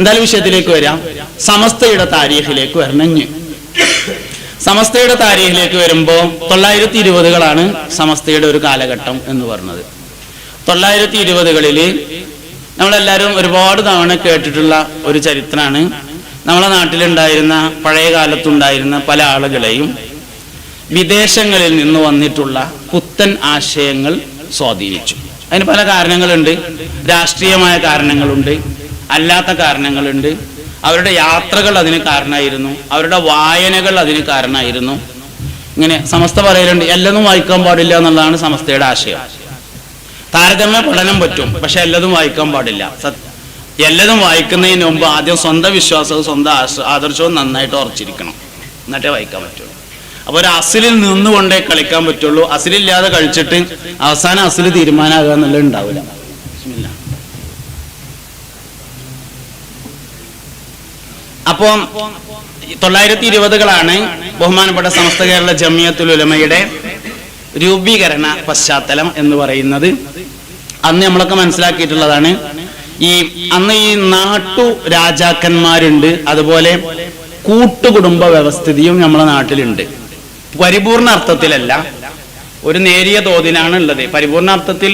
എന്തായാലും വിഷയത്തിലേക്ക് വരാം. സമസ്തയുടെ താരീഖിലേക്ക് വരണഞ്ഞ് സമസ്തയുടെ താരീഖിലേക്ക് വരുമ്പോൾ തൊള്ളായിരത്തി ഇരുപതുകളാണ് സമസ്തയുടെ ഒരു കാലഘട്ടം എന്ന് പറഞ്ഞത്. തൊള്ളായിരത്തി ഇരുപതുകളിൽ നമ്മളെല്ലാവരും ഒരുപാട് തവണ കേട്ടിട്ടുള്ള ഒരു ചരിത്രമാണ്. നമ്മളെ നാട്ടിലുണ്ടായിരുന്ന പഴയ കാലത്തുണ്ടായിരുന്ന പല ആളുകളെയും വിദേശങ്ങളിൽ നിന്ന് വന്നിട്ടുള്ള പുത്തൻ ആശയങ്ങൾ സ്വാധീനിച്ചു. അതിന് പല കാരണങ്ങളുണ്ട്. രാഷ്ട്രീയമായ കാരണങ്ങളുണ്ട്. അല്ലാത്ത കാരണങ്ങളുണ്ട്. അവരുടെ യാത്രകൾ അതിന് കാരണമായിരുന്നു. അവരുടെ വായനകൾ അതിന് കാരണമായിരുന്നു. ഇങ്ങനെ സമസ്ത പറയലുണ്ട് എല്ലതും വായിക്കാൻ പാടില്ല എന്നുള്ളതാണ് സമസ്തയുടെ ആശയം. താരതമ്യ പഠനം പറ്റും പക്ഷെ എല്ലതും വായിക്കാൻ പാടില്ല. എല്ലതും വായിക്കുന്നതിന് മുമ്പ് ആദ്യം സ്വന്തം വിശ്വാസവും സ്വന്തം ആദർശവും നന്നായിട്ട് ഉറച്ചിരിക്കണം. എന്നിട്ടേ വായിക്കാൻ പറ്റുള്ളൂ. അപ്പൊ ഒരു അസിലിൽ നിന്നുകൊണ്ടേ കളിക്കാൻ പറ്റുള്ളൂ. അസിലില്ലാതെ കളിച്ചിട്ട് അവസാനം അസിൽ തീരുമാനമാകുക എന്നുള്ളത് ഉണ്ടാവില്ല. അപ്പോൾ തൊള്ളായിരത്തി ഇരുപതുകളാണ് ബഹുമാനപ്പെട്ട സമസ്ത കേരള ജമിയത്തുൽ ഉലമയുടെ രൂപീകരണ പശ്ചാത്തലം എന്ന് പറയുന്നത്. അന്ന് നമ്മളൊക്കെ മനസ്സിലാക്കിയിട്ടുള്ളതാണ് ഈ അന്ന് ഈ നാട്ടു രാജാക്കന്മാരുണ്ട് അതുപോലെ കൂട്ടുകുടുംബ വ്യവസ്ഥിതിയും നമ്മളെ നാട്ടിലുണ്ട്. പരിപൂർണ അർത്ഥത്തിലല്ല ഒരു നേരിയ തോതിലാണ് ഉള്ളത് പരിപൂർണ അർത്ഥത്തിൽ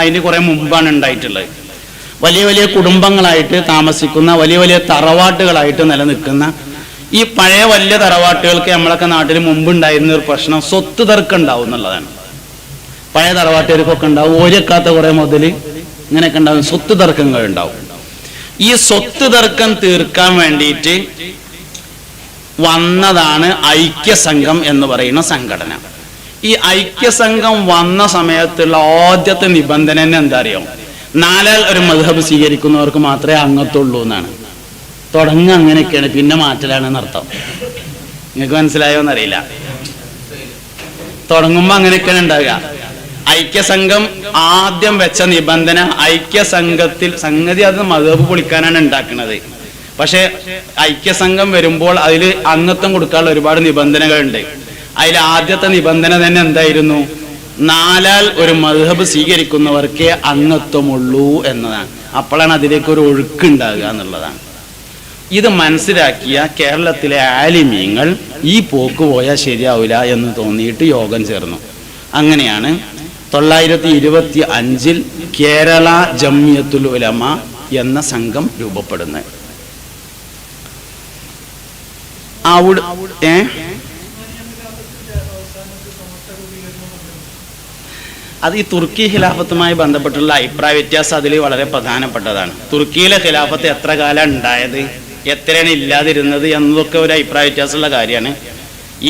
അതിന് കുറെ മുമ്പാണ് ഉണ്ടായിട്ടുള്ളത്. വലിയ വലിയ കുടുംബങ്ങളായിട്ട് താമസിക്കുന്ന വലിയ വലിയ തറവാട്ടുകളായിട്ട് നിലനിൽക്കുന്ന ഈ പഴയ വലിയ തറവാട്ടുകൾക്ക് നമ്മളൊക്കെ നാട്ടിൽ മുമ്പുണ്ടായിരുന്ന ഒരു പ്രശ്നം സ്വത്ത് തർക്കം ഉണ്ടാവും എന്നുള്ളതാണ്. പഴയ തറവാട്ടുകാർക്കൊക്കെ ഉണ്ടാവും ഓരക്കാത്ത കുറെ മുതൽ ഇങ്ങനെയൊക്കെ ഉണ്ടാവും സ്വത്ത് തർക്കങ്ങൾ ഉണ്ടാവും. ഈ സ്വത്ത് തർക്കം തീർക്കാൻ വേണ്ടിയിട്ട് വന്നതാണ് ഐക്യസംഘം എന്ന് പറയുന്ന സംഘടന. ഈ ഐക്യസംഘം വന്ന സമയത്തുള്ള ആദ്യത്തെ നിബന്ധന എന്താ അറിയോ? നാലാൽ ഒരു മധുഹബ് സ്വീകരിക്കുന്നവർക്ക് മാത്രമേ അംഗത്തുള്ളൂ എന്നാണ്. തുടങ്ങ അങ്ങനെയൊക്കെയാണ് പിന്നെ മാറ്റലാണെന്ന് അർത്ഥം. നിങ്ങൾക്ക് മനസ്സിലായോ എന്നറിയില്ല തുടങ്ങുമ്പോ അങ്ങനെയൊക്കെയാണ് ഉണ്ടാവുക. ഐക്യസംഘം ആദ്യം വെച്ച നിബന്ധന ഐക്യസംഘത്തിൽ സംഗതി അത് മധുഹബ് പൊളിക്കാനാണ് ഉണ്ടാക്കുന്നത് പക്ഷേ ഐക്യസംഘം വരുമ്പോൾ അതിൽ അംഗത്വം കൊടുക്കാനുള്ള ഒരുപാട് നിബന്ധനകളുണ്ട്. അതിൽ ആദ്യത്തെ നിബന്ധന തന്നെ എന്തായിരുന്നു? നാലാൽ ഒരു മധുഹബ് സ്വീകരിക്കുന്നവർക്കേ അംഗത്വമുള്ളൂ എന്നതാണ്. അപ്പോഴാണ് അതിലേക്ക് ഒരു ഒഴുക്ക് ഉണ്ടാകുക എന്നുള്ളതാണ്. ഇത് മനസ്സിലാക്കിയ കേരളത്തിലെ ആലിമീങ്ങൾ ഈ പോക്ക് പോയാൽ ശരിയാവില്ല എന്ന് തോന്നിയിട്ട് യോഗം ചേർന്നു. അങ്ങനെയാണ് തൊള്ളായിരത്തി ഇരുപത്തി അഞ്ചിൽ കേരള ജമിയത്തുൽ ഉലമ എന്ന സംഘം രൂപപ്പെടുന്നത്. അവിടെ ഏ? അത് ഈ തുർക്കി ഖിലാഫത്തുമായി ബന്ധപ്പെട്ടുള്ള അഭിപ്രായ വ്യത്യാസം അതിൽ വളരെ പ്രധാനപ്പെട്ടതാണ്. തുർക്കിയിലെ ഖിലാഫത്ത് എത്ര കാലം ഉണ്ടായത് എത്രയാണ് ഇല്ലാതിരുന്നത് എന്നതൊക്കെ ഒരു അഭിപ്രായ വ്യത്യാസമുള്ള കാര്യമാണ്.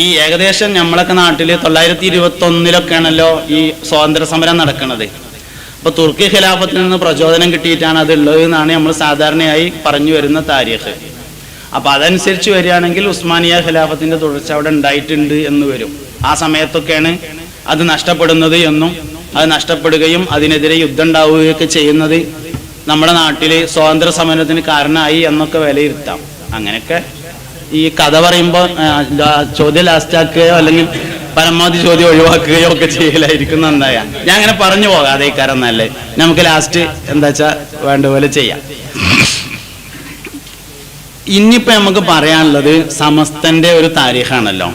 ഈ ഏകദേശം നമ്മളൊക്കെ നാട്ടിൽ തൊള്ളായിരത്തി ഇരുപത്തി ഒന്നിലൊക്കെയാണല്ലോ ഈ സ്വാതന്ത്ര്യ സമരം നടക്കുന്നത് അപ്പൊ തുർക്കി ഖിലാഫത്തിൽ നിന്ന് പ്രചോദനം കിട്ടിയിട്ടാണ് അത് ഉള്ളത് എന്നാണ് നമ്മൾ സാധാരണയായി പറഞ്ഞു വരുന്ന താരീഖ്. അപ്പൊ അതനുസരിച്ച് വരികയാണെങ്കിൽ ഉസ്മാനിയ ഖിലാഫത്തിന്റെ തുടർച്ച അവിടെ ഉണ്ടായിട്ടുണ്ട് എന്ന് വരും. ആ സമയത്തൊക്കെയാണ് അത് നഷ്ടപ്പെടുന്നത് എന്നും അത് നഷ്ടപ്പെടുകയും അതിനെതിരെ യുദ്ധം ഉണ്ടാവുകയൊക്കെ ചെയ്യുന്നത് നമ്മുടെ നാട്ടിലെ സ്വാതന്ത്ര്യ സമരത്തിന് കാരണമായി എന്നൊക്കെ വിലയിരുത്താം. അങ്ങനെയൊക്കെ ഈ കഥ പറയുമ്പോൾ ചോദ്യം ലാസ്റ്റാക്കുകയോ അല്ലെങ്കിൽ പരമാവധി ചോദ്യം ഒഴിവാക്കുകയോ ഒക്കെ ചെയ്യലായിരിക്കും നന്നായ. ഞാൻ അങ്ങനെ പറഞ്ഞു പോകാം അതേ കാരണം നല്ലേ നമുക്ക് ലാസ്റ്റ് എന്താ വെച്ചാൽ വേണ്ട പോലെ ചെയ്യാം. ഇനിയിപ്പോ നമുക്ക് പറയാനുള്ളത് സമസ്തന്റെ ഒരു താരീഖാണല്ലോ.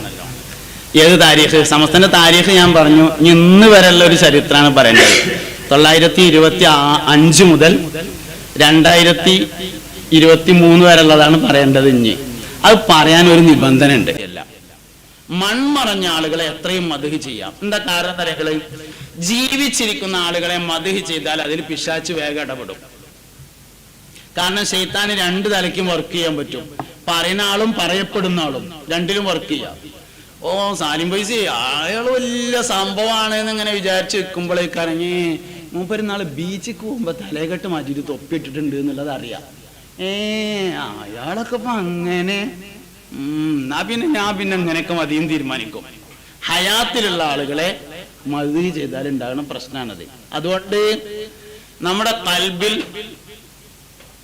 ഏത് താരീഖ്? സമസ്തന്റെ താരീഖ് ഞാൻ പറഞ്ഞു. ഇനി ഇന്ന് വരെയുള്ള ഒരു ചരിത്രമാണ് പറയേണ്ടത്. തൊള്ളായിരത്തി ഇരുപത്തി അഞ്ച് മുതൽ രണ്ടായിരത്തി ഇരുപത്തി മൂന്ന് വരെയുള്ളതാണ് പറയേണ്ടത് ഇനി. അത് പറയാൻ ഒരു നിബന്ധന ഉണ്ട് മൺമറഞ്ഞ ആളുകളെ എത്രയും മധുഹി ചെയ്യാം. എന്താ കാരണം തരകൾ ജീവിച്ചിരിക്കുന്ന ആളുകളെ മധുഹി ചെയ്താൽ അതിൽ പിശാച്ച് വേഗം ഇടപെടും. കാരണം ഷെയ്ത്താന് രണ്ട് തലയ്ക്കും വർക്ക് ചെയ്യാൻ പറ്റും. പറയുന്ന ആളും പറയപ്പെടുന്ന ആളും രണ്ടിലും വർക്ക് ചെയ്യാം. ഓ സാലിം പൈസ. അയാൾ വലിയ സംഭവമാണ് എന്നിങ്ങനെ വിചാരിച്ച് വെക്കുമ്പോഴേക്കറിഞ്ഞ് മൂപ്പര് നാളെ ബീച്ചിൽ പോകുമ്പോ തലകെട്ട് മാറ്റിയിട്ട് തൊപ്പിയിട്ടിട്ടുണ്ട് എന്നുള്ളത് അറിയാം. ഏ അയാളൊക്കെ ഇപ്പൊ അങ്ങനെ. എന്നാ പിന്നെ ഞാൻ പിന്നെ അങ്ങനെയൊക്കെ മതിയും തീരുമാനിക്കും. ഹയാത്തിലുള്ള ആളുകളെ മതി ചെയ്താൽ ഉണ്ടാകുന്ന പ്രശ്നമാണത് അതുകൊണ്ട് നമ്മുടെ കൽബിൽ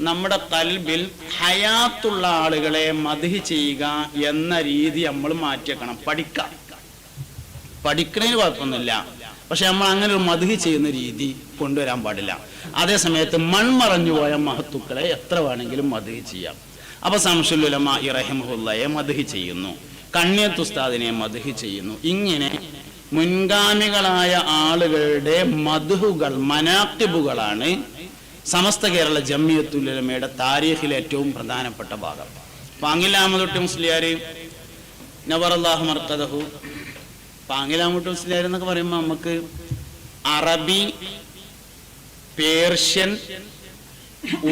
നമ്മുടെ കൽബിൽ ഹയാത്തുള്ള ആളുകളെ മതിഹ് ചെയ്യുക എന്ന രീതി നമ്മൾ മാറ്റിയേക്കണം പഠിക്കാം. പഠിക്കണതിന് കുഴപ്പമൊന്നുമില്ല. പക്ഷെ നമ്മൾ അങ്ങനെ ഒരു മതിഹ് ചെയ്യുന്ന രീതി കൊണ്ടുവരാൻ പാടില്ല. അതേ സമയത്ത് മൺമറഞ്ഞു പോയ മഹത്തുക്കളെ എത്ര വേണമെങ്കിലും മതിഹ് ചെയ്യാം. അപ്പൊ സംശുലുലമ ഇറഹിമുല്ലയെ മതിഹ് ചെയ്യുന്നു. കണ്ണിയത്ത് ഉസ്താദിനെ മതിഹ് ചെയ്യുന്നു. ഇങ്ങനെ മുൻഗാമികളായ ആളുകളുടെ മധുഹുകൾ മനാക്തിബുകളാണ് സമസ്ത കേരള ജമ്മിയത്തുലമയുടെ താരീഖിലെ ഏറ്റവും പ്രധാനപ്പെട്ട ഭാഗം. പാങ്ങിലാമതൊട്ടി മുസ്ലിയാർ നവറല്ലാഹു മർക്കദഹു. പാങ്ങിലാമൊട്ടി മുസ്ലിയാർ എന്നൊക്കെ പറയുമ്പോൾ നമുക്ക് അറബി പേർഷ്യൻ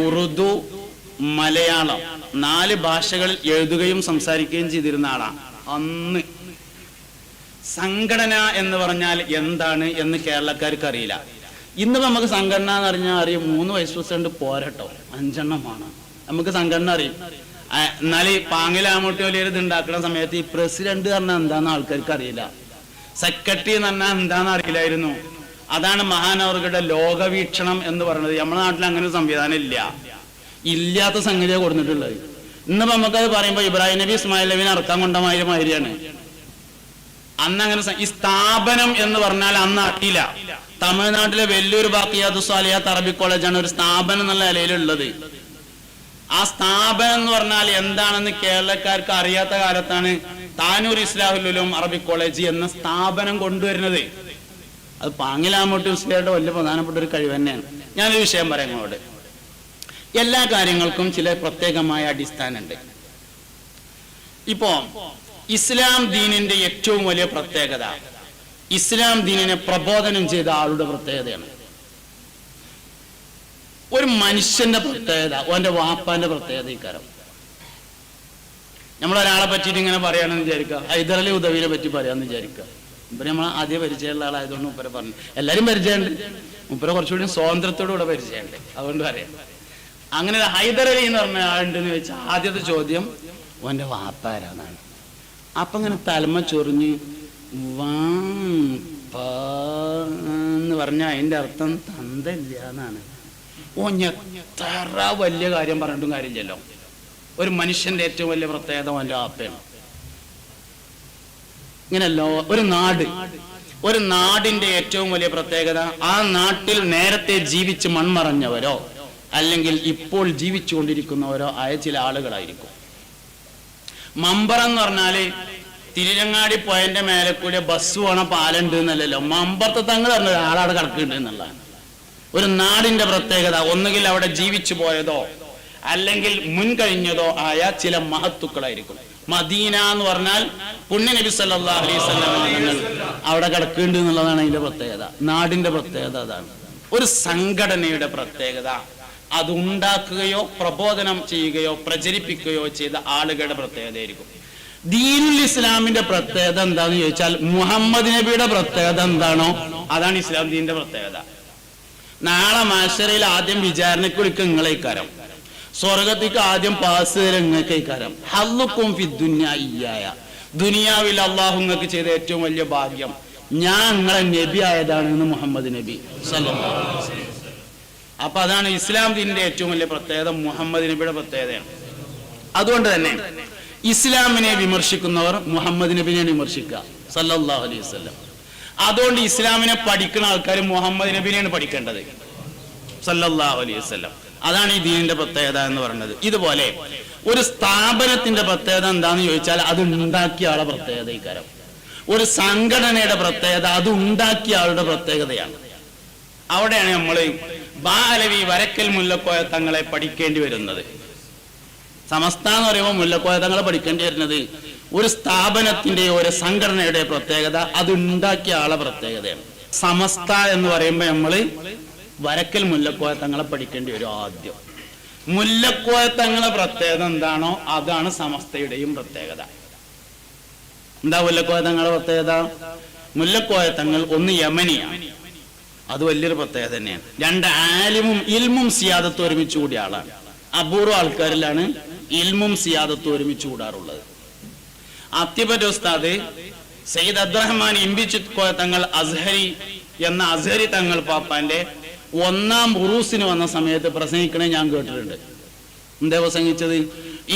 ഉറുദു മലയാളം നാല് ഭാഷകളിൽ എഴുതുകയും സംസാരിക്കുകയും ചെയ്തിരുന്ന ആളാണ് അന്ന് സംഘടന എന്ന് പറഞ്ഞാൽ എന്താണ് എന്ന് കേരളക്കാർക്ക് അറിയില്ല. ഇന്ന് നമുക്ക് സംഘടന എന്ന് പറഞ്ഞാൽ അറിയും മൂന്ന് വൈസ് പ്രസിഡന്റ് പോരട്ടോ. അഞ്ചെണ്ണമാണ്. നമുക്ക് സംഘടന അറിയും. എന്നാൽ ഈ പാങ്ങിലാമൂട്ടി വലിയ ഇത് ഉണ്ടാക്കുന്ന സമയത്ത് ഈ പ്രസിഡന്റ് പറഞ്ഞാൽ എന്താന്ന് ആൾക്കാർക്ക് അറിയില്ല. സെക്രട്ടറി എന്ന് പറഞ്ഞാൽ എന്താന്ന് അറിയില്ലായിരുന്നു. അതാണ് മഹാനവർഗയുടെ ലോകവീക്ഷണം എന്ന് പറയുന്നത്. നമ്മുടെ നാട്ടിൽ അങ്ങനെ ഒരു സംവിധാനം ഇല്ല. ഇല്ലാത്ത സംഗതിയാണ് കൊടുത്തിട്ടുള്ളത്. ഇന്ന് നമുക്കത് പറയുമ്പോൾ ഇബ്രാഹിം നബി ഇസ്മായിൽ നബീൻ അറക്കാൻ കൊണ്ട മാതിരി മാതിരിയാണ്. അന്ന് അങ്ങനെ ഈ സ്ഥാപനം എന്ന് പറഞ്ഞാൽ അന്ന് അറിയില്ല തമിഴ്നാട്ടിലെ വലിയൊരു ബാക്കിയാദു സാലിയാത്ത് അറബി കോളേജാണ് ഒരു സ്ഥാപനം എന്നുള്ള നിലയിലുള്ളത്. ആ സ്ഥാപനം എന്ന് പറഞ്ഞാൽ എന്താണെന്ന് കേരളക്കാർക്ക് അറിയാത്ത കാലത്താണ് താനൂർ ഇസ്ലാഹുലും അറബി കോളേജ് എന്ന സ്ഥാപനം കൊണ്ടുവരുന്നത്. അത് പാങ്ങിലാമോട്ട് മുസ്ലിയുടെ വലിയ പ്രധാനപ്പെട്ട ഒരു കഴിവ് തന്നെയാണ്. ഞാനൊരു വിഷയം പറയാം അവിടെ എല്ലാ കാര്യങ്ങൾക്കും ചില പ്രത്യേകമായ അടിസ്ഥാനമുണ്ട്. ഇപ്പോ ഇസ്ലാം ദീനിന്റെ ഏറ്റവും വലിയ പ്രത്യേകത. ഇസ്ലാം ദീനിനെ പ്രബോധനം ചെയ്ത ആളുടെ പ്രത്യേകതയാണ്. ഒരു മനുഷ്യന്റെ പ്രത്യേകത ഓന്റെ വാപ്പാന്റെ പ്രത്യേകത ഇക്കാരം നമ്മൾ ഒരാളെ പറ്റിയിട്ട് ഇങ്ങനെ പറയാണെന്ന് വിചാരിക്കുക. ഹൈദരലി ഉദവിനെ പറ്റി പറയാന്ന് വിചാരിക്കുക. ഇപ്പൊ നമ്മൾ ആദ്യം പരിചയമുള്ള ആളായതുകൊണ്ട് മുപ്പരെ പറഞ്ഞു. എല്ലാരും പരിചയമുണ്ട്. മുപ്പരെ കുറച്ചുകൂടി സ്വാതന്ത്ര്യത്തോടു കൂടെ പരിചയമുണ്ട്. അതുകൊണ്ട് പറയാം. അങ്ങനെ ഹൈദരലി എന്ന് പറഞ്ഞ ആളുണ്ടെന്ന് വെച്ചാൽ ആദ്യത്തെ ചോദ്യം ഓന്റെ വാപ്പാരാന്നാണ് അപ്പൊ അങ്ങനെ തലമ ചൊറിഞ്ഞ് വാ എന്ന് പറഞ്ഞ അതിന്റെ അർത്ഥം തന്തല്ല എന്നാണ് ഓ വലിയ കാര്യം പറഞ്ഞിട്ടും കാര്യമില്ലല്ലോ. ഒരു മനുഷ്യന്റെ ഏറ്റവും വലിയ പ്രത്യേകത വല്ല ആപ്പയാണ്. ഇങ്ങനല്ലോ ഒരു നാട് ഒരു നാടിന്റെ ഏറ്റവും വലിയ പ്രത്യേകത ആ നാട്ടിൽ നേരത്തെ ജീവിച്ച് മൺമറഞ്ഞവരോ അല്ലെങ്കിൽ ഇപ്പോൾ ജീവിച്ചുകൊണ്ടിരിക്കുന്നവരോ ആയ ചില ആളുകളായിരിക്കും. മമ്പറം എന്ന് പറഞ്ഞാൽ തിരുരങ്ങാടി പോയന്റെ മേലെ കൂടെ ബസ് പോണ പാലുണ്ട് എന്നല്ലല്ലോ. മമ്പറത്തെ തങ്ങൾ പറഞ്ഞ ഒരാളവിടെ കിടക്കുന്നുണ്ട് എന്നുള്ളതാണ്. ഒരു നാടിന്റെ പ്രത്യേകത. ഒന്നുകിൽ അവിടെ ജീവിച്ചു പോയതോ അല്ലെങ്കിൽ മുൻകഴിഞ്ഞതോ ആയ ചില മഹത്തുക്കളായിരിക്കും. മദീന എന്ന് പറഞ്ഞാൽ പുണ്യ നബി സല്ലാ വസല്ലം അവിടെ കിടക്കുന്നുണ്ട് എന്നുള്ളതാണ് അതിന്റെ പ്രത്യേകത. നാടിന്റെ പ്രത്യേകത അതാണ്. ഒരു സംഘടനയുടെ പ്രത്യേകത. അത് ഉണ്ടാക്കുകയോ പ്രബോധനം ചെയ്യുകയോ പ്രചരിപ്പിക്കുകയോ ചെയ്ത ആളുകളുടെ പ്രത്യേകതയായിരിക്കും ദീനുൽ ഇസ്ലാമിന്റെ പ്രത്യേകത എന്താന്ന് ചോദിച്ചാൽ മുഹമ്മദ് നബിയുടെ പ്രത്യേകത എന്താണോ അതാണ് ഇസ്ലാം ദീന്റെ പ്രത്യേകത. നാളെ മാഷറയിൽ ആദ്യം വിചാരണയ്ക്ക് വിളിക്കുക നിങ്ങളെ ഇക്കാരം സ്വർഗത്തേക്ക് ആദ്യം പാസ് തരും നിങ്ങൾക്ക് ഇക്കാരം ഹല്ലുക്കും ഫി ദുന്യ ഇയ്യായ. ദുനിയാവിൽ അള്ളാഹു നിങ്ങൾക്ക് ചെയ്ത ഏറ്റവും വലിയ ഭാഗ്യം ഞാൻ നിങ്ങളെ നബി ആയതാണ് മുഹമ്മദ് നബി. സല്ലല്ലാഹു അലൈഹി വസല്ലം. അപ്പൊ അതാണ് ഇസ്ലാം ദീനിന്റെ ഏറ്റവും വലിയ പ്രത്യേകത മുഹമ്മദ് നബിയുടെ പ്രത്യേകതയാണ്. അതുകൊണ്ട് തന്നെ ഇസ്ലാമിനെ വിമർശിക്കുന്നവർ മുഹമ്മദ് നബിനെ വിമർശിക്കുക സല്ലല്ലാഹു അലൈഹി വസല്ലം. അതുകൊണ്ട് ഇസ്ലാമിനെ പഠിക്കുന്ന ആൾക്കാർ മുഹമ്മദ് നബിനെയാണ് പഠിക്കേണ്ടത് സല്ലല്ലാഹു അലൈഹി വസല്ലം. അതാണ് ഈ ദീനിന്റെ പ്രത്യേകത എന്ന് പറയുന്നത്. ഇതുപോലെ ഒരു സ്ഥാപനത്തിന്റെ പ്രത്യേകത എന്താന്ന് ചോദിച്ചാൽ അത് ഉണ്ടാക്കിയ ആളെ പ്രത്യേകത ഇക്കാരം ഒരു സംഘടനയുടെ പ്രത്യേകത അത് ഉണ്ടാക്കിയ ആളുടെ പ്രത്യേകതയാണ്. അവിടെയാണ് നമ്മൾ ബാലവി വരക്കൽ മുല്ലക്കോയ തങ്ങളെ പഠിക്കേണ്ടി വരുന്നത്. സമസ്ത എന്ന് പറയുമ്പോൾ മുല്ലക്കോയ തങ്ങളെ പഠിക്കേണ്ടി വരുന്നത് ഒരു സ്ഥാപനത്തിന്റെ ഒരു സംഘടനയുടെ പ്രത്യേകത അത് ഉണ്ടാക്കിയ ആളെ പ്രത്യേകതയാണ്. സമസ്ത എന്ന് പറയുമ്പോൾ നമ്മൾ വരക്കൽ മുല്ലക്കോയ തങ്ങളെ പഠിക്കേണ്ടി വരും ആദ്യം. മുല്ലക്കോയ തങ്ങളെ പ്രത്യേകത എന്താണോ അതാണ് സമസ്തയുടെയും പ്രത്യേകത. എന്താ മുല്ലക്കോയ തങ്ങളുടെ പ്രത്യേകത? മുല്ലക്കോയ തങ്ങൾ ഒന്ന് യമനിയാണ്. അത് വലിയൊരു പ്രത്യേകത തന്നെയാണ്. രണ്ട് ആലിമും ഇൽമും സിയാദത്ത് ഒരുമിച്ച് കൂടിയ ആളാണ്. അപൂർവ ആൾക്കാരിലാണ് ഇൽമും സിയാദത്ത് ഒരുമിച്ച് കൂടാറുള്ളത്. അത്യപരോസ്താദ് ഉസ്താദ് സയ്യിദ് അബ്ദുറഹ്മാൻ ഇമ്പിച്ചു തങ്ങൾ അസ്ഹരി എന്ന അസ്ഹരി തങ്ങൾ പാപ്പാന്റെ ഒന്നാം ഉറൂസിന് വന്ന സമയത്ത് പ്രസംഗിക്കണേ ഞാൻ കേട്ടിട്ടുണ്ട്. എന്താ പ്രസംഗിച്ചത്?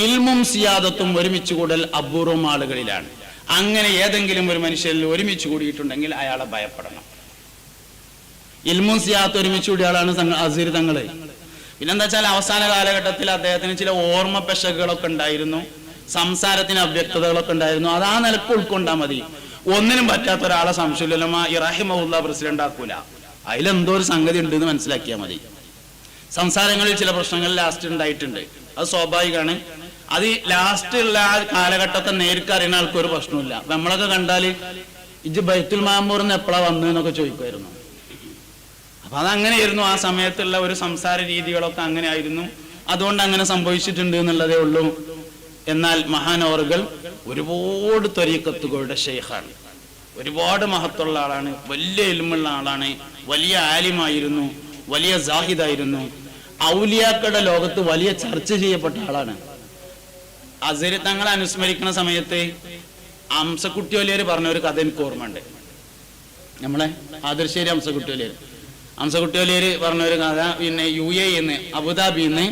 ഇൽമും സിയാദത്തും ഒരുമിച്ച് കൂടൽ അപൂർവം ആളുകളിലാണ്. അങ്ങനെ ഏതെങ്കിലും ഒരു മനുഷ്യരിൽ ഒരുമിച്ച് കൂടിയിട്ടുണ്ടെങ്കിൽ അയാളെ ഭയപ്പെടണം. ഇൽമും സിയാത്ത് ഒരുമിച്ച് കൂടിയ ആളാണ് അസീർ തങ്ങൾ. പിന്നെന്താ വെച്ചാൽ അവസാന കാലഘട്ടത്തിൽ അദ്ദേഹത്തിന് ചില ഓർമ്മ പെശകുകളൊക്കെ ഉണ്ടായിരുന്നു. സംസാരത്തിന് അവ്യക്തതകളൊക്കെ ഉണ്ടായിരുന്നു. അത് ആ നിലയ്ക്ക് ഉൾക്കൊണ്ടാൽ മതി. ഒന്നിനും പറ്റാത്ത ഒരാളെ സംശയമില്ലല്ലോ. ഇറാഹിമുള്ള പ്രസിഡന്റ് ആക്കൂല. അതിലെന്തോ ഒരു സംഗതി ഉണ്ട് എന്ന് മനസ്സിലാക്കിയാൽ മതി. സംസാരങ്ങളിൽ ചില പ്രശ്നങ്ങൾ ലാസ്റ്റ് ഉണ്ടായിട്ടുണ്ട്. അത് സ്വാഭാവികമാണ്. അത് ലാസ്റ്റ് ഉള്ള ആ കാലഘട്ടത്തെ നേരിട്ട് അറിയുന്ന ആൾക്കൊരു പ്രശ്നമില്ല നമ്മളൊക്കെ കണ്ടാൽ ഇജ് ബൈത്തുൽ മാമൂറിന്ന് എപ്പോഴാ വന്നു എന്നൊക്കെ ചോദിക്കുമായിരുന്നു. അപ്പൊ അതങ്ങനെയായിരുന്നു ആ സമയത്തുള്ള ഒരു സംസാര രീതികളൊക്കെ അങ്ങനെ ആയിരുന്നു അതുകൊണ്ട് അങ്ങനെ സംഭവിച്ചിട്ടുണ്ട് എന്നുള്ളതേ ഉള്ളൂ. എന്നാൽ മഹാനോറുകൾ ഒരുപാട് ത്വരീക്കത്തുകളുടെ ഷെയ്ഖാണ് ഒരുപാട് മഹത്തുള്ള ആളാണ് വലിയ ഇൽമുള്ള ആളാണ് വലിയ ആലിമായിരുന്നു വലിയ ജാഹിദായിരുന്നു ഔലിയാക്കളുടെ ലോകത്ത് വലിയ ചർച്ച ചെയ്യപ്പെട്ട ആളാണ്. അസരി തങ്ങളെ അനുസ്മരിക്കുന്ന സമയത്ത് അംസക്കുട്ടി വലിയവര് പറഞ്ഞ ഒരു കഥ എനിക്ക് ഓർമ്മയുണ്ട്. നമ്മളെ ആദർശേരി അംസക്കുട്ടി വലിയര് അംസക്കുട്ടി പറഞ്ഞൊരു കഥ പിന്നെ യു എ എന്ന് അബുദാബിന്ന്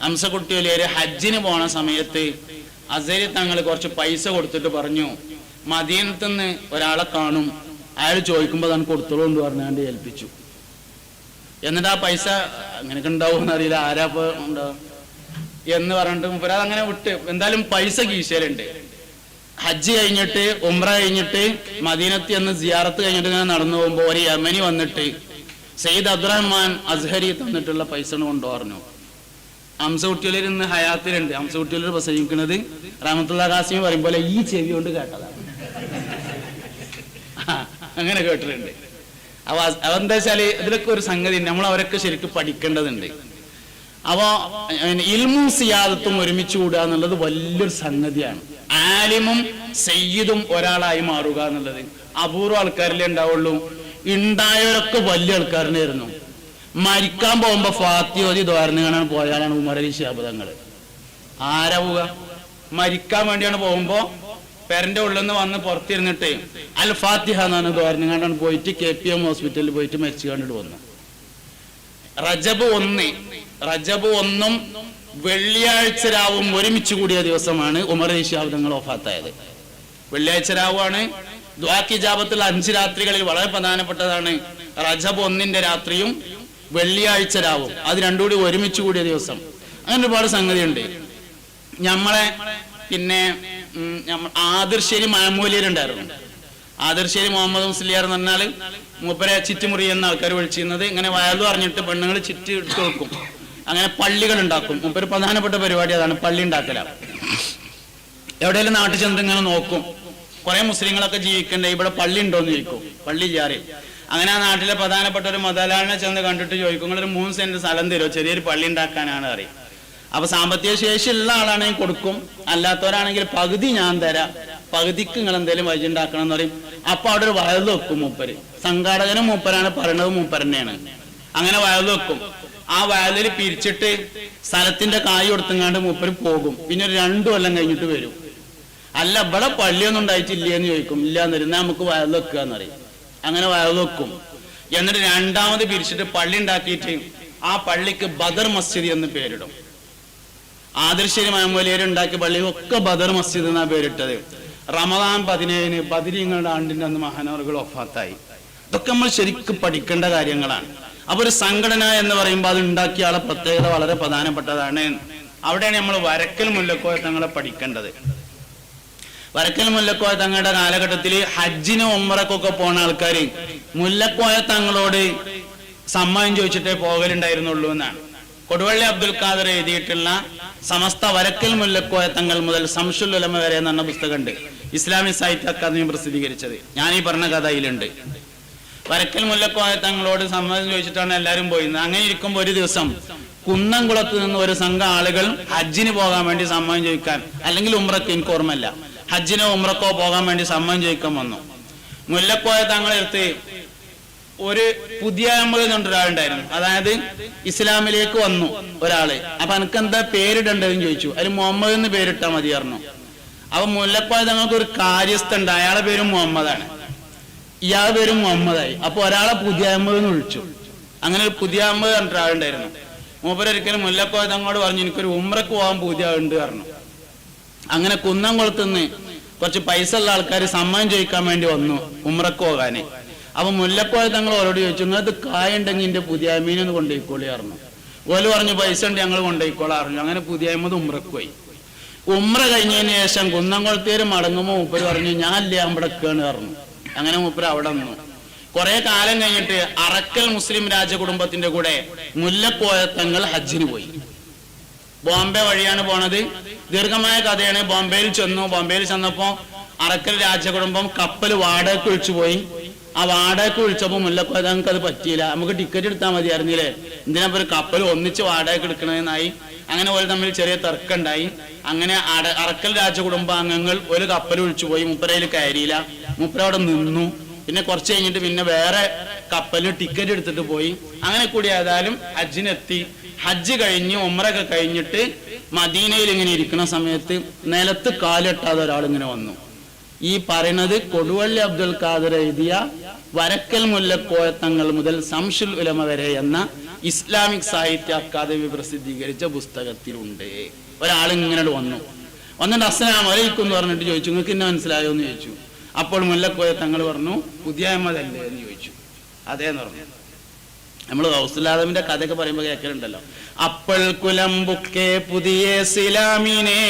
അംസക്കുട്ടി വലിയര് ഹജ്ജിന് പോണ സമയത്ത് അസരി തങ്ങൾ കുറച്ച് പൈസ കൊടുത്തിട്ട് പറഞ്ഞു മദീനത്ത് നിന്ന് ഒരാളെ കാണും അയാൾ ചോദിക്കുമ്പോൾ താൻ കൊടുത്തോളൂ എന്ന് പറഞ്ഞാണ്ട് ഏൽപ്പിച്ചു. എന്നിട്ട് ആ പൈസ അങ്ങനെയൊക്കെ ഉണ്ടാവും അറിയില്ല ആരാ ഉണ്ടാവും എന്ന് പറഞ്ഞിട്ട് മുപ്പര അങ്ങനെ വിട്ട് എന്തായാലും പൈസ കീശയിലുണ്ട്. ഹജ്ജ് കഴിഞ്ഞിട്ട് ഉംറ കഴിഞ്ഞിട്ട് മദീനത്ത് എന്ന് സിയാറത്ത് കഴിഞ്ഞിട്ട് ഇങ്ങനെ നടന്നു പോകുമ്പോൾ ഒരു യമനി വന്നിട്ട് സെയ്ദ് അബ്ദുറഹ്മാൻ അസ്ഹരി തന്നിട്ടുള്ള പൈസ കൊണ്ടുപോപറഞ്ഞു ഹംസകുട്ടികളിൽ ഇന്ന് ഹയാത്തിലുണ്ട്. ഹംസകുട്ടികളിൽ പ്രസംഗിക്കുന്നത് റഹമത്തുള്ള കാസിമി പറയും പോലെ ഈ ചെവി കൊണ്ട് കേട്ടതാണ്. അങ്ങനെ കേട്ടിട്ടുണ്ട്. അവ അതെന്താ വെച്ചാൽ ഇതിലൊക്കെ ഒരു സംഗതി നമ്മൾ അവരൊക്കെ ശരിക്കും പഠിക്കേണ്ടതുണ്ട്. അപ്പോ ഇൽമും സിയാദത്തും ഒരുമിച്ച് കൂടുക എന്നുള്ളത് വലിയൊരു സംഗതിയാണ്. ആലിമും സയ്യിദും ഒരാളായി മാറുക എന്നുള്ളത് അപൂർവ ആൾക്കാരിലേ ഉണ്ടാവുള്ളൂ. ഉണ്ടായവരൊക്കെ വലിയ ആൾക്കാരനായിരുന്നു. മരിക്കാൻ പോകുമ്പോ ഫാത്തിയോതി ദ്വാരന്ന് കാണാൻ പോയാലാണ് ഉമരലി അലി ആരവുക മരിക്കാൻ വേണ്ടിയാണ് പോകുമ്പോ പെരന്റെ ഉള്ളിൽ നിന്ന് വന്ന് പുറത്തിരുന്നിട്ട് അൽ ഫാത്തിഹ എന്നാണ് ദ്വാരണങ്ങാണ്ടാണ് പോയിട്ട് കെ പി എം ഹോസ്പിറ്റലിൽ പോയിട്ട് മരിച്ചു കണ്ടിട്ട് വന്നു. റജബ് ഒന്ന്. റജബ് ഒന്നും വെള്ളിയാഴ്ച രാവും ഒരുമിച്ച് കൂടിയ ദിവസമാണ് ഉമർ അലി ഓഫാത്തായത് വെള്ളിയാഴ്ച രാവാണ് ദ്വാക്കി ജാപത്തിൽ അഞ്ച് രാത്രികളിൽ വളരെ പ്രധാനപ്പെട്ടതാണ്. റജബ് ഒന്നിന്റെ രാത്രിയും വെള്ളിയാഴ്ച രാവും. അത് രണ്ടും കൂടി ഒരുമിച്ച് കൂടിയ ദിവസം. അങ്ങനെ ഒരുപാട് സംഗതിയുണ്ട്. നമ്മളെ പിന്നെ ആദർശേരി ഉണ്ടായിരുന്നു. മാമൂലിയരുണ്ടായിരുന്നു ആദിർശ്ശേരി മുഹമ്മദ് മുസ്ലിയാർ എന്ന് പറഞ്ഞാൽ മൂപ്പരെ ചിറ്റുമുറി എന്ന ആൾക്കാർ വിളിച്ചിരുന്നത്. ഇങ്ങനെ വയലു അറിഞ്ഞിട്ട് പെണ്ണുങ്ങൾ ചിറ്റ് എടുത്ത് വെക്കും അങ്ങനെ പള്ളികൾ ഉണ്ടാക്കും. മൂപ്പര് പ്രധാനപ്പെട്ട പരിപാടി അതാണ് പള്ളി ഉണ്ടാക്കല. എവിടെയെങ്കിലും നാട്ടിൽ നോക്കും. കുറെ മുസ്ലിങ്ങളൊക്കെ ജീവിക്കണ്ടേ? ഇവിടെ പള്ളി ഉണ്ടോ എന്ന് ചോദിക്കും. പള്ളി ജാറി. അങ്ങനെ ആ നാട്ടിലെ പ്രധാനപ്പെട്ട ഒരു മുതലാളിനെ ചെന്ന് കണ്ടിട്ട് ചോദിക്കും നിങ്ങളൊരു മൂന്ന് സെന്റ് സ്ഥലം തരുമോ ചെറിയൊരു പള്ളി ഉണ്ടാക്കാനാണ് അറിയാം അപ്പൊ സാമ്പത്തിക ശേഷി ഉള്ള ആളാണെങ്കിൽ കൊടുക്കും. അല്ലാത്തവരാണെങ്കിൽ പകുതി ഞാൻ തരാം. പകുതിക്ക് നിങ്ങൾ എന്തെങ്കിലും വഴി ഉണ്ടാക്കണം എന്ന് പറയും. അപ്പൊ അവിടെ ഒരു വയൽ വെക്കും മൂപ്പര്. സംഘാടകനും മൂപ്പരാണ് പറയണത് മൂപ്പരന്നെയാണ് അങ്ങനെ വയൽ വെക്കും. ആ വയലിൽ പിരിച്ചിട്ട് സ്ഥലത്തിന്റെ കായ് കൊടുത്തങ്ങാണ്ട് മൂപ്പര് പോകും. പിന്നെ ഒരു രണ്ടു കൊല്ലം കഴിഞ്ഞിട്ട് വരും. അല്ല ഇവിടെ പള്ളിയൊന്നും ഉണ്ടായിട്ടില്ല എന്ന് ചോദിക്കും. ഇല്ല എന്നിരുന്ന നമുക്ക് വയൽ വെക്കുക എന്നറിയും അങ്ങനെ വയൽ വെക്കും. എന്നിട്ട് രണ്ടാമത് പിരിച്ചിട്ട് പള്ളി ഉണ്ടാക്കിയിട്ട് ആ പള്ളിക്ക് ബദർ മസ്ജിദ് എന്ന് പേരിടും. ആദർശരി മാമൂലിയർ ഉണ്ടാക്കിയ പള്ളി ഒക്കെ ബദർ മസ്ജിദ് എന്നാ പേരിട്ടത്. റമദാൻ പതിനേഴിന് ബദരിങ്ങളുടെ ആണ്ടിന്റെ അന്ന് മഹാനവറുകൾ ഒഫാത്തായി. ഇതൊക്കെ നമ്മൾ ശരിക്കും പഠിക്കേണ്ട കാര്യങ്ങളാണ്. അപ്പൊ ഒരു സംഘടന എന്ന് പറയുമ്പോൾ അത് ഉണ്ടാക്കിയ ആളെ പ്രത്യേകത വളരെ പ്രധാനപ്പെട്ടതാണ്. അവിടെയാണ് നമ്മൾ വരക്കൽ മുല്ലക്കോയ തങ്ങളെ പഠിക്കേണ്ടത്. വരക്കൽ മുല്ലക്കോയ തങ്ങളുടെ കാലഘട്ടത്തിൽ ഹജ്ജിനും ഒമ്പറക്കൊക്കെ പോണ ആൾക്കാർ മുല്ലക്കോയ തങ്ങളോട് സമ്മതം ചോദിച്ചിട്ടേ പോകലുണ്ടായിരുന്നുള്ളൂ എന്നാണ്. കൊടുവള്ളി അബ്ദുൽ ഖാദർ എഴുതിയിട്ടുള്ള സമസ്ത വരക്കൽ മുല്ലക്കോയ തങ്ങൾ മുതൽ സംഷുൽ ഉലമ വരെ എന്ന് പറഞ്ഞ പുസ്തകമുണ്ട്. ഇസ്ലാമിക് സാഹിത്യ അക്കാദമി പ്രസിദ്ധീകരിച്ചത്. ഞാൻ ഈ പറഞ്ഞ കഥയിലുണ്ട് വരക്കൽ മുല്ലക്കോയ തങ്ങളോട് സമ്മതം ചോദിച്ചിട്ടാണ് എല്ലാവരും പോയിരുന്നത്. അങ്ങനെ ഇരിക്കുമ്പോൾ ഒരു ദിവസം കുന്നംകുളത്ത് നിന്ന് ഒരു സംഘം ആളുകൾ ഹജ്ജിന് പോകാൻ വേണ്ടി സമ്മതം ചോദിക്കാൻ അല്ലെങ്കിൽ ഉമ്രക്ക് എനിക്ക് ഓർമ്മയില്ല. ഹജ്ജിനോ ഉമ്രക്കോ പോകാൻ വേണ്ടി സമ്മതം ചോദിക്കാൻ വന്നു. മുല്ലക്കോയ തങ്ങളെടുത്ത് ഒരു പുതിയ അമ്പതിൽ നിന്ന് ഒരാളുണ്ടായിരുന്നു. അതായത് ഇസ്ലാമിലേക്ക് വന്നു ഒരാൾ. അപ്പൊ എനിക്ക് എന്താ പേരിടേണ്ടതെന്ന് ചോദിച്ചു. അതിൽ മുഹമ്മദ് എന്ന് പേരിട്ടാ മതി പറഞ്ഞു. അപ്പൊ മുല്ലക്കോയ തങ്ങൾക്ക് ഒരു കാര്യസ്ഥുണ്ട് അയാളെ പേരും മുഹമ്മദാണ്. ഇയാളെ പേരും മുഹമ്മദായി. അപ്പൊ ഒരാളെ പുതിയ അമ്പത് എന്ന് വിളിച്ചു. അങ്ങനെ ഒരു പുതിയ അമ്പത് പറഞ്ഞിട്ട് ഒരാളുണ്ടായിരുന്നു മൂപ്പരൊരിക്കലും മുല്ലക്കോയ തങ്ങളോട് പറഞ്ഞു എനിക്കൊരു ഉമ്രക്ക് പോകാൻ പുതിയ ഉണ്ട് പറഞ്ഞു. അങ്ങനെ കുന്നംകുളത്തുനിന്ന് കുറച്ച് പൈസ ഉള്ള ആൾക്കാർ സമ്മാനം ചോദിക്കാൻ വേണ്ടി വന്നു ഉമ്രക്ക് പോകാന്. അപ്പൊ മുല്ലക്കോയ തങ്ങൾ ഓരോട് ചോദിച്ചു നിങ്ങൾക്ക് കായ ഉണ്ടെങ്കിൽ എന്റെ പുതിയ മീനൊന്ന് കൊണ്ടുപോയിക്കോളി പറഞ്ഞു. ഓൽ പറഞ്ഞു പൈസ ഉണ്ട് ഞങ്ങൾ കൊണ്ടുപോയിക്കോളാം അങ്ങനെ പുതിയ ഉമ്രക്ക് പോയി. ഉമ്ര കഴിഞ്ഞതിന് ശേഷം കുന്നംകുളത്തേര് മടങ്ങുമ്പോൾ മൂപ്പര് പറഞ്ഞു ഞാൻ ഇല്ല അവിടെ കേണ് പറഞ്ഞു. അങ്ങനെ മൂപ്പര് അവിടെ നിന്നു. കുറെ കാലം കഴിഞ്ഞിട്ട് അറക്കൽ മുസ്ലിം രാജകുടുംബത്തിന്റെ കൂടെ മുല്ലക്കോയ തങ്ങൾ ഹജ്ജിന് പോയി. ബോംബെ വഴിയാണ് പോണത്. ദീർഘമായ കഥയാണ്. ബോംബെയിൽ ചെന്നു. ബോംബെയിൽ ചെന്നപ്പോ അറക്കൽ രാജകുടുംബം കപ്പൽ വാടകയ്ക്ക് വിളിച്ചു പോയി. ആ വാടകയ്ക്ക് വിളിച്ചപ്പോ മുല്ലക്കോയ ഞങ്ങൾക്ക് അത് പറ്റിയില്ല. നമുക്ക് ടിക്കറ്റ് എടുത്താൽ മതിയായിരുന്നില്ലേ എന്തിനാ ഒരു കപ്പൽ ഒന്നിച്ച് വാടകയ്ക്ക് എടുക്കണമെന്നായി അങ്ങനെ ഒരു തമ്മിൽ ചെറിയ തർക്കമുണ്ടായി അങ്ങനെ അട- അറക്കൽ രാജകുടുംബാംഗങ്ങൾ ഒരു കപ്പൽ വിളിച്ചു പോയി. മുപ്പരയിൽ കയറിയില്ല. മുപ്പര അവിടെ നിന്നു. പിന്നെ കുറച്ച് കഴിഞ്ഞിട്ട് പിന്നെ വേറെ കപ്പലിന് ടിക്കറ്റ് എടുത്തിട്ട് പോയി. അങ്ങനെ കൂടി ഏതായാലും ഹജ്ജിനെത്തി. ഹജ്ജ് കഴിഞ്ഞ് ഉമ്രൊക്കെ കഴിഞ്ഞിട്ട് മദീനയിൽ ഇങ്ങനെ ഇരിക്കുന്ന സമയത്ത് നിലത്ത് കാലിട്ടാതെ ഒരാൾ ഇങ്ങനെ വന്നു. ഈ പറയുന്നത് കൊടുവള്ളി അബ്ദുൽ ഖാദർ എഴുതിയ വരക്കൽ മുല്ലക്കോയ തങ്ങൾ മുതൽ സംഷുൽ ഉലമ വരെ എന്ന ഇസ്ലാമിക് സാഹിത്യ അക്കാദമി പ്രസിദ്ധീകരിച്ച പുസ്തകത്തിലുണ്ട്. ഒരാൾ ഇങ്ങനെ വന്നു. വന്നിട്ട് അസ്സലാം വലൈക്കും എന്ന് പറഞ്ഞിട്ട് ചോദിച്ചു. നിങ്ങൾക്ക് എന്നെ മനസ്സിലായോ? എന്ന് ചോദിച്ചു. അപ്പോൾ മുല്ലക്കോയ തങ്ങൾ പറഞ്ഞു പുതിയ അഹമ്മദല്ലേ എന്ന് ചോദിച്ചു. അതേന്ന് പറഞ്ഞു. നമ്മൾ ഹൗസുലാദമിന്റെ കഥയൊക്കെ പറയുമ്പോൾ കേൾക്കലുണ്ടല്ലോ അപ്പോൾ കുലമ്പുക്കെ പുതിയ സിലാമിനെ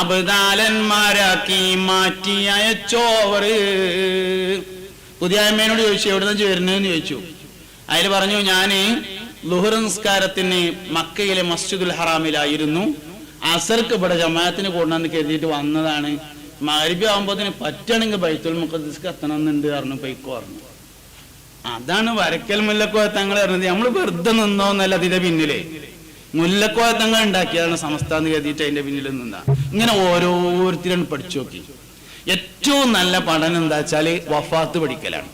അബദാലന്മാരാക്കി മാറ്റി അയച്ചോവർ പുതിയ അമ്മേനോട് ചോദിച്ചു എവിടെ നിന്ന് വരുന്നതെന്ന് ചോദിച്ചു. അതിൽ പറഞ്ഞു ഞാൻ ലുഹർ നിസ്കാരത്തിന് മക്കയിലെ മസ്ജിദുൽ ഹറാമിലായിരുന്നു. അസർക്ക് ഇവിടെ ജമാഅത്തിന് കൂടണമെന്ന് കരുതിയിട്ട് വന്നതാണ്. മരുബി ആവുമ്പോൾ പറ്റണമെങ്കിൽ ബൈത്തുൽ മുഖദ്ദിസ്ക്ക് എത്തണമെന്നുണ്ട് പറഞ്ഞു പൈക്കോ പറഞ്ഞു. അതാണ് വരക്കൽ മുല്ലക്കോയ തങ്ങൾ പറഞ്ഞത്. നമ്മൾ വെറുതെ നിന്നോന്നല്ല അതിന്റെ പിന്നിലെ. മുല്ലക്കോയ തങ്ങൾ ഉണ്ടാക്കിയതാണ് സംസ്ഥാനം കരുതിയിട്ട് അതിന്റെ പിന്നിൽ നിന്നാ. ഇങ്ങനെ ഓരോരുത്തരും പഠിച്ചു നോക്കി. ഏറ്റവും നല്ല പഠനം എന്താ വെച്ചാൽ വഫാത്ത് പഠിക്കലാണ്.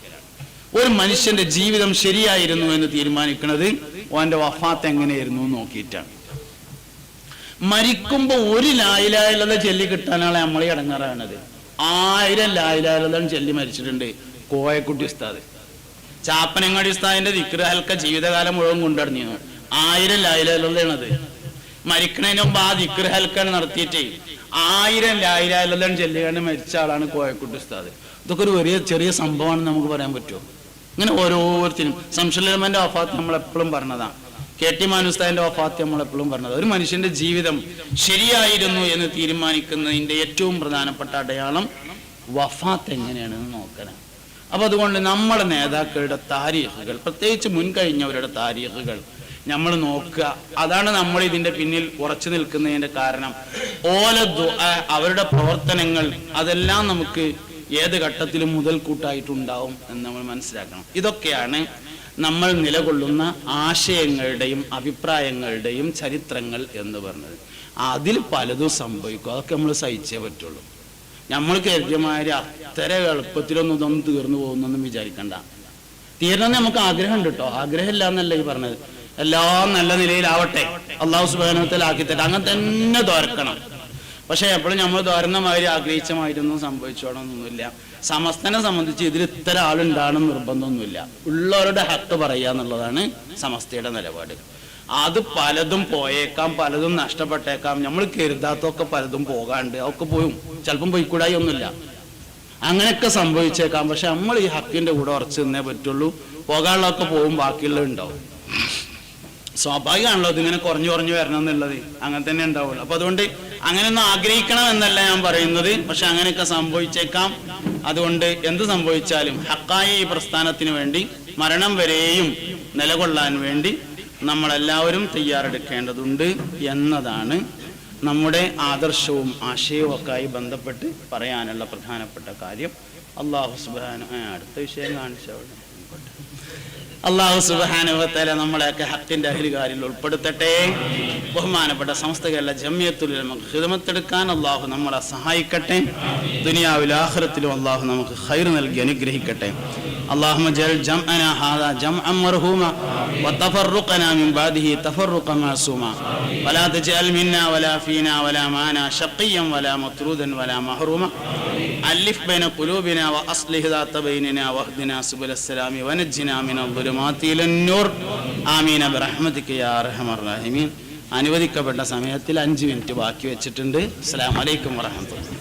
ഒരു മനുഷ്യന്റെ ജീവിതം ശരിയായിരുന്നു എന്ന് തീരുമാനിക്കുന്നത് ഓന്റെ വഫാത്ത് എങ്ങനെയായിരുന്നു നോക്കിയിട്ടാണ്. മരിക്കുമ്പോ ഒരു ലായിലായുള്ളത് ചെല്ലി കിട്ടാനാണ് നമ്മളെ ഇടങ്ങാറാണത് ആയിരം ലായിലായുള്ളതാണ് ചെല്ലി മരിച്ചിട്ടുണ്ട്. കോയക്കുട്ടി ഉസ്താദ്. ചാപ്പനങ്ങാടി ഉസ്താദിന്റെ ഹൽക്ക ജീവിതകാലം മുഴുവൻ കൊണ്ടുനടന്നിരുന്നു ആയിരം ലായിലായുള്ളതാണത് മരിക്കണതിന് മുമ്പ് ആ ഹൽക്കാണ് നടത്തിയിട്ട് ആയിരം ലായിലാലുള്ളതാണ് ചെല്ലുകാണ്ട് മരിച്ച ആളാണ് കോയക്കുട്ടി ഉസ്താദ്. ഇതൊക്കെ ഒരു വലിയ ചെറിയ സംഭവമാണെന്ന് നമുക്ക് പറയാൻ പറ്റുമോ? ഇങ്ങനെ ഓരോരുത്തരും. സംശലമന്റെ വഫാത്ത് നമ്മൾ എപ്പോഴും പറഞ്ഞതാണ് കെ ടി മാനുസ്താദിന്റെ നമ്മൾ എപ്പോഴും പറഞ്ഞത്. ഒരു മനുഷ്യന്റെ ജീവിതം ശരിയായിരുന്നു എന്ന് തീരുമാനിക്കുന്നതിന്റെ ഏറ്റവും പ്രധാനപ്പെട്ട അടയാളം വഫാത്ത് എങ്ങനെയാണെന്ന് നോക്കണം. അപ്പൊ അതുകൊണ്ട് നമ്മുടെ നേതാക്കളുടെ താരീഖുകൾ പ്രത്യേകിച്ച് മുൻകഴിഞ്ഞവരുടെ താരീഖുകൾ നമ്മൾ നോക്കുക. അതാണ് നമ്മൾ ഇതിന്റെ പിന്നിൽ ഉറച്ചു നിൽക്കുന്നതിന്റെ കാരണം. ഓല അവരുടെ പ്രവർത്തനങ്ങൾ അതെല്ലാം നമുക്ക് ഏത് ഘട്ടത്തിലും മുതൽക്കൂട്ടായിട്ടുണ്ടാവും എന്ന് നമ്മൾ മനസ്സിലാക്കണം. ഇതൊക്കെയാണ് നമ്മൾ നിലകൊള്ളുന്ന ആശയങ്ങളുടെയും അഭിപ്രായങ്ങളുടെയും ചരിത്രങ്ങൾ എന്ന് പറഞ്ഞത്. അതിൽ പലതും സംഭവിക്കും. അതൊക്കെ നമ്മൾ സഹിച്ചേ പറ്റുള്ളൂ. നമ്മൾ കരുതിയമാതിരി അത്ര എളുപ്പത്തിലൊന്നും ഇതൊന്നും തീർന്നു പോകുന്നൊന്നും വിചാരിക്കണ്ട. തീരണമെന്ന് നമുക്ക് ആഗ്രഹമുണ്ട് കേട്ടോ. ആഗ്രഹമില്ല എന്നല്ല ഈ പറഞ്ഞത്. എല്ലാം നല്ല നിലയിലാവട്ടെ. അള്ളാഹു സുബാനത്തിലാക്കി തരാം അങ്ങനെ തന്നെ തോരക്കണം പക്ഷെ എപ്പോഴും നമ്മൾ തോരുന്ന മാതിരി ആഗ്രഹിച്ച മാതിരി ഒന്നും സംഭവിച്ചോണമെന്നൊന്നുമില്ല സമസ്തനെ സംബന്ധിച്ച് ഇതിൽ ഇത്ര ആളുണ്ടാകണം നിർബന്ധമൊന്നുമില്ല. ഉള്ളവരുടെ ഹക്ക് പറയുക എന്നുള്ളതാണ് സമസ്തയുടെ നിലപാട്. അത് പലതും പോയേക്കാം പലതും നഷ്ടപ്പെട്ടേക്കാം. നമ്മൾ കരുതാത്തൊക്കെ പലതും പോകാണ്ട് അതൊക്കെ പോയും ചിലപ്പം പോയിക്കൂടായി ഒന്നുമില്ല അങ്ങനെയൊക്കെ സംഭവിച്ചേക്കാം. പക്ഷെ നമ്മൾ ഈ ഹക്കിന്റെ കൂടെ ഉറച്ചു നിന്നേ പറ്റുള്ളൂ. പോകാനുള്ളതൊക്കെ പോകും ബാക്കിയുള്ളത് ഉണ്ടാവും. സ്വാഭാവികമാണല്ലോ ഇതിങ്ങനെ കുറഞ്ഞു കുറഞ്ഞു വരണം എന്നുള്ളത് അങ്ങനെ തന്നെ ഉണ്ടാവുള്ളൂ. അപ്പൊ അതുകൊണ്ട് അങ്ങനെയൊന്നും ആഗ്രഹിക്കണം എന്നല്ല ഞാൻ പറയുന്നത്. പക്ഷെ അങ്ങനെയൊക്കെ സംഭവിച്ചേക്കാം. അതുകൊണ്ട് എന്ത് സംഭവിച്ചാലും ഹക്കായ ഈ പ്രസ്ഥാനത്തിന് വേണ്ടി മരണം വരെയും നിലകൊള്ളാൻ വേണ്ടി നമ്മളെല്ലാവരും തയ്യാറെടുക്കേണ്ടതുണ്ട് എന്നതാണ് നമ്മുടെ ആദർശവും ആശയവും ഒക്കെ ആയി ബന്ധപ്പെട്ട് പറയാനുള്ള പ്രധാനപ്പെട്ട കാര്യം. അള്ളാഹു സുബാന അടുത്ത വിഷയം കാണിച്ചവിടെ അള്ളാഹു സുബാനുവത്തല നമ്മളെയൊക്കെ ഹക്കിന്റെ അഹിലുകാരിൽ ഉൾപ്പെടുത്തട്ടെ ബഹുമാനപ്പെട്ട സമസ്ത കേരള ജമ്യത്തുൽ നമുക്ക് ഹിതമത്തെടുക്കാൻ അള്ളാഹു നമ്മളെ സഹായിക്കട്ടെ ദുനിയാവിൽ ആഖിറത്തിലും അള്ളാഹു നമുക്ക് ഖൈർ നൽകി അനുഗ്രഹിക്കട്ടെ اللهم اجعل جمعنا هذا جمعا مرحوما وتفرقنا من بعده تفرقا معصوما ولا تجعل منا ولا فينا ولا معنا شقيا ولا مطرودا ولا محروما ألف بين قلوبنا وأصلح ذات بيننا واهدنا سبل السلام ونجنا من الظلمات إلى النور آمين برحمتك يا أرحم الراحمين അനുവദിക്കപ്പെട്ട സമയത്തിൽ അഞ്ച് മിനിറ്റ് ബാക്കി വെച്ചിട്ടുണ്ട് അസ്സലാമു അലൈക്കും വറഹമത്തുള്ള